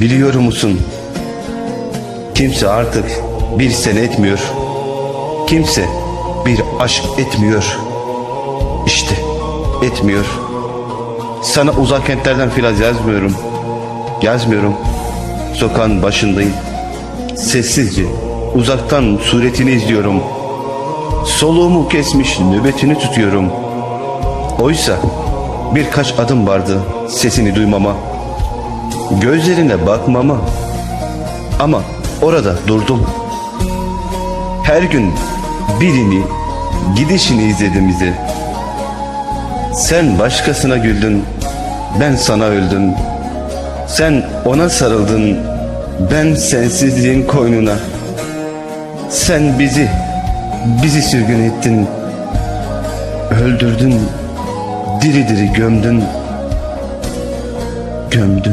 Biliyor musun? Kimse artık bir sen etmiyor. Kimse bir aşk etmiyor. İşte etmiyor. Sana uzak kentlerden filan yazmıyorum. Yazmıyorum. Sokağın başındayım. Sessizce uzaktan suretini izliyorum. Soluğumu kesmiş nöbetini tutuyorum. Oysa birkaç adım vardı sesini duymama. Gözlerine bakmama. Ama orada durdum. Her gün birini, gidişini izledim izi. Sen başkasına güldün, ben sana öldüm. Sen ona sarıldın, ben sensizliğin koynuna. Sen bizi, bizi sürgün ettin. Öldürdün, diri diri gömdün. Gömdün.